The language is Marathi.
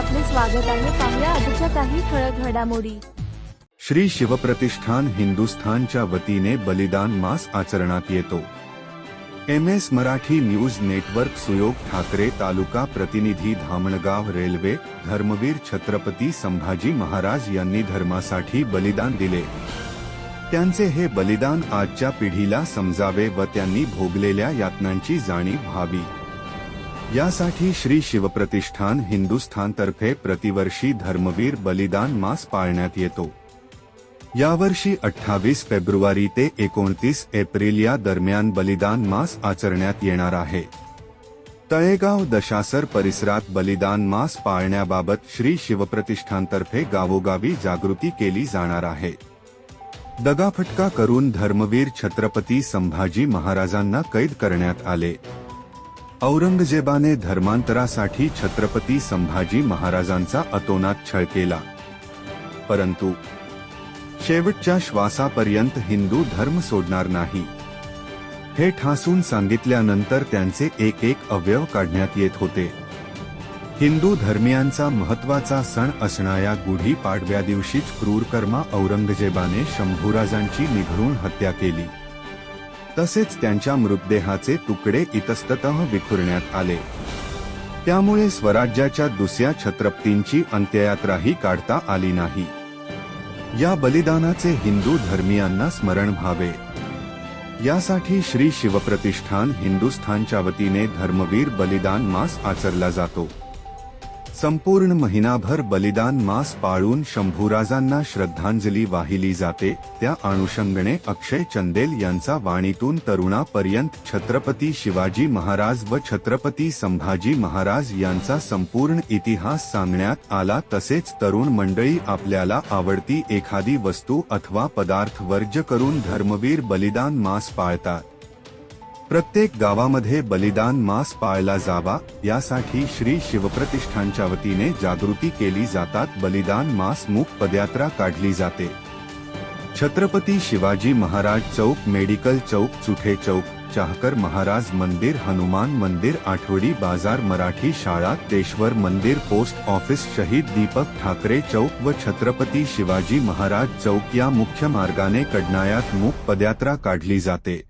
स्वागत आहे. पाहुया आजच्या काही ठळक घडामोडी. श्री शिवप्रतिष्ठान हिंदुस्थानच्या वतीने बलिदान मास आचरणात येतो. M S Marathi news network Suyog Thackeray तालुका प्रतिनिधी धामणगाव रेल्वे धर्मवीर छत्रपती संभाजी महाराज यांनी धर्मासाठी बलिदान दिले. त्यांचे हे बलिदान आजच्या पिढीला समजावे व त्यांनी भोगलेल्या यातनांची जाणीव व्हावी. यासाठी श्री शिवप्रतिष्ठान हिंदुस्थानतर्फे प्रतिवर्षी धर्मवीर बलिदान मास पाळण्यात येतो. यावर्षी अठ्ठावीस फेब्रुवारी ते एकोणतीस एप्रिल या दरम्यान बलिदान मास आचरण्यात येणार आहे. तळेगाव दशासर परिसरात बलिदान मास पाळण्याबाबत श्री शिवप्रतिष्ठानतर्फे गावोगावी जागृती केली जाणार आहे. दगाफटका करून धर्मवीर छत्रपती संभाजी महाराजांना कैद करण्यात आले. औरंगजेबाने धर्मांतरासाठी छत्रपती संभाजी महाराजांचा अतोनात छळ केला. परंतु शेवटच्या श्वासापर्यंत हिंदू धर्म सोडणार नाही. हे ठासून सांगितल्यानंतर त्यांचे एक एक अवयव काढण्यात येत होते. हिंदू धर्मियांचा महत्त्वाचा सण असणाऱ्या गुढी पाडव्या दिवशीच क्रूरकर्मा औरंगजेबाने शंभूराजांची निघळून हत्या केली. तसेच त्यांच्या मृतदेहाचे तुकडे इतस्ततः विखुरण्यात आले. त्यामुळे स्वराज्याच्या दुसऱ्या छत्रपतींची अंत्ययात्राही काढता आली नाही. या बलिदानाचे हिंदू धर्मियांना स्मरण व्हावे. यासाठी श्री शिवप्रतिष्ठान हिंदुस्थानच्या वतीने धर्मवीर बलिदान मास आचरला जातो. संपूर्ण महिनाभर बलिदान मास पाळून शंभूराजांना श्रद्धांजली वाहिली जाते. त्या अनुषंगणे अक्षय चंदेल यांचा वाणीतून तरुणापर्यंत छत्रपती शिवाजी महाराज व छत्रपती संभाजी महाराज यांचा संपूर्ण इतिहास सांगण्यात आला. तसेच तरुण मंडळी आपल्याला आवडती एखादी वस्तू अथवा पदार्थ वर्ज्य करून धर्मवीर बलिदान मास पाळतात. प्रत्येक गावामध्ये बलिदान मास पाळला जावा यासाठी श्री शिवप्रतिष्ठानच्या वतीने जागृती केली जातात बलिदान मास मूक पदयात्रा काढली जाते. छत्रपती शिवाजी महाराज चौक मेडिकल चौक चुठे चौक चाहकर महाराज मंदिर हनुमान मंदिर आठवडी बाजार मराठी शाळा तेश्वर मंदिर पोस्ट ऑफिस शहीद दीपक ठाकरे चौक व छत्रपती शिवाजी महाराज चौक या मुख्य मार्गाने कडनायात मूक पदयात्रा काढली जाते.